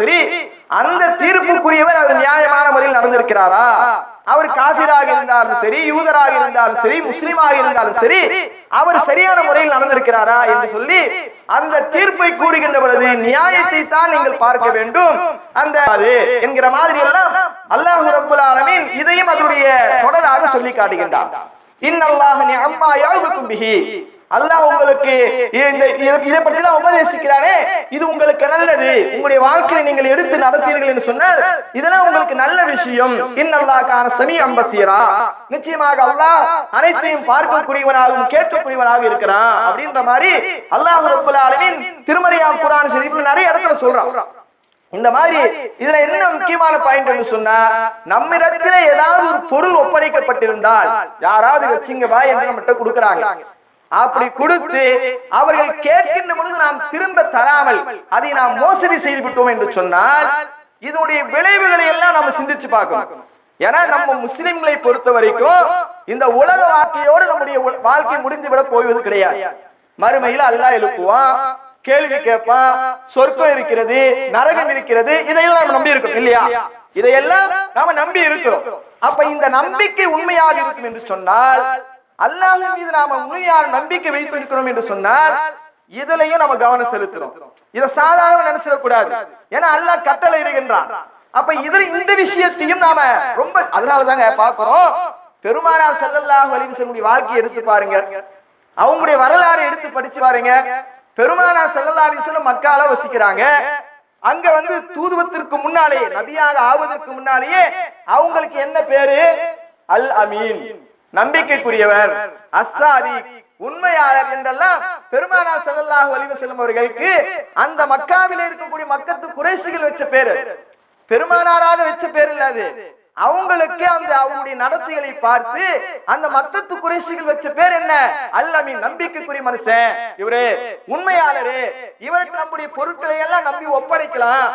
சரி அந்த தீர்ப்புக்குரியவர் அவர் நியாயமான முறையில் நடந்திருக்கிறாரா? அவர் காசிராக இருந்தாலும் சரி யூதராக இருந்தாலும் சரி முஸ்லீமாக இருந்தாலும் சரி அவர் சரியான முறையில் நடந்திருக்கிறாரா என்று சொல்லி அந்த தீர்ப்பை கூறுகின்ற பொழுது நியாயத்தை தான் நீங்கள் பார்க்க வேண்டும். அந்த என்கிற மாதிரி எல்லாம் அல்லாஹ் ரபுல் ஆலமின் இதையும் அதனுடைய தொடராக சொல்லி காட்டுகின்றார். இன்னல்லாஹ நிஅம்மா யாவுக்கும் பிஹி. அல்லாஹ் உங்களுக்கு இதை- பற்றி தான் உபதேசிக்கிறாரே. இது உங்களுக்கு நல்லது. உங்களுடைய வாழ்க்கையை நீங்கள் எடுத்து நடத்தீர்கள் என்று சொன்னால் இதெல்லாம் உங்களுக்கு நல்ல விஷயம். இன்னல்லாக்கான சமீ அம்பசீரா நிச்சயமாக அல்லாஹ் அனைத்தையும் பார்க்கக்கூடியவனாகவும் கேட்கக்கூடியவனாக இருக்கிறான். அப்படின்ற மாதிரி அல்லாஹ் ரப்பல் ஆலமீன் திருமறையாம் குர்ஆன் ஷரீஃப்ல நிறைய இடத்துல சொல்றான். இந்த மாதிரி இதுல என்ன முக்கியமான பாயிண்ட் என்று சொன்னா நம்மிடத்துல ஏதாவது ஒரு பொருள் ஒப்படைக்கப்பட்டிருந்தால் யாராவது வச்சுங்க வா என்று நம்மகிட்ட கொடுக்கறாங்க. அப்படி கொடுத்து அவர்கள் கேட்கின்ற பொழுது நாம் திரும்ப தராமல் அதை நாம் மோசடி செய்து விட்டோம் என்று சொன்னால் இதனுடைய விளைவுகளை எல்லாம் நம்ம சிந்திச்சு பார்க்கணும். ஏன்னா நம்ம முஸ்லிம்களை பொறுத்த வரைக்கும் இந்த உலக வாழ்க்கையோடு நம்முடைய வாழ்க்கை முடிந்து விட போவது கிடையாது. மறுமையில் அல்லாஹ் எழுப்புவான் கேள்வி கேட்பான் சொர்க்கம் இருக்கிறது நரகம் இருக்கிறது இதையெல்லாம் நம்ம நம்பி இருக்கோம் இல்லையா? இதையெல்லாம் நாம நம்பி இருக்கிறோம் அப்ப இந்த நம்பிக்கை உண்மையாக இருக்கும் என்று சொன்னால் அல்லாஹ் மீது நாம உண்மையான நம்பிக்கை வைத்திருக்கிறோம் என்று சொன்னால் இதுலயும் நம்ம கவனம் செலுத்துறோம். இத சாதாரண நினைச்சிடக்கூடாது. ஏன்னா அல்லாஹ் கட்டளை இடுகின்றான். அப்ப இதுல இந்த விஷயத்தையும் நாம ரொம்ப அதனாலதாங்க பாக்குறோம் பெருமானார் செல்லல்லாஹ் அலைஹி வாழ்க்கையை எடுத்து பாருங்க. அவங்களுடைய வரலாறு எடுத்து படிச்சு பாருங்க. பெருமானார் செல்லல்லா அலைஹி மக்கால வசிக்கிறாங்க. அங்க வந்து தூதுவத்திற்கு முன்னாலேயே நபியாக ஆவதற்கு முன்னாலேயே அவங்களுக்கு என்ன பேரு? அல் அமீன் நம்பிக்கைக்குரியவர். அஸ்ஸாதி உண்மையாளர் என்றெல்லாம் பெருமானார் ஸல்லல்லாஹு அலைஹி வஸல்லம் அவர்களுக்கு அந்த மக்காவிலே இருக்கக்கூடிய மக்கத்து குறைசிகள் வச்ச பேரு. பெருமானாராக வச்ச பேர் இல்ல அது. அவங்களுக்கு அந்த அவங்களுடைய நடத்தைகளை பார்த்து அந்த மக்கத்து குறைசிகள் வச்ச பேர் என்ன? அல்லமீன் நம்பிக்கைக்குரிய மனுஷன். இவரு உண்மையாளரு இவருக்கு நம்முடைய பொருட்களை எல்லாம் நம்பி ஒப்படைக்கலாம்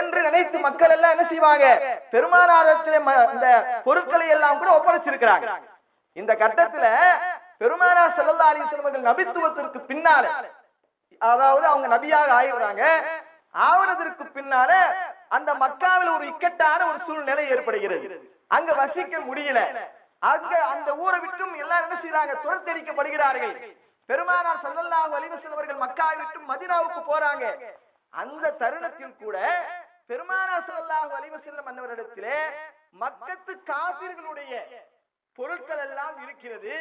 என்று நினைத்து மக்கள் எல்லாம் என்ன செய்வாங்க? பெருமானாரத்திலே இந்த பொருட்களை எல்லாம் கூட ஒப்படைச்சிருக்கிறாங்க. இந்த கட்டத்துல பெருமானா ஸல்லல்லாஹு அலைஹி வஸல்லம் நபித்துவத்திற்கு பின்னால அதாவது அவங்க நபியாக ஆயிடுறாங்க. ஆவறதற்கு பின்னால அந்த மக்காவில் ஒரு இக்கட்டான ஒரு சூழ்நிலை ஏற்படுகிறது. அங்க வசிக்க முடியல. அங்க அந்த ஊரை விட்டும் எல்லாரும் என்ன செய்யறாங்க துரத்தடிக்கப்படுகிறார்கள். பெருமானார் ஸல்லல்லாஹு அலைஹி அவர்கள் மக்காவை விட்டு மதினாவுக்கு போறாங்க. அந்த தருணத்தில் கூட பெருமானார் ஸல்லல்லாஹு அலைஹி மன்னவரிடத்திலே மக்கத்து காபிர்களுடைய பொருட்கள் எல்லாம் இருக்கிறது.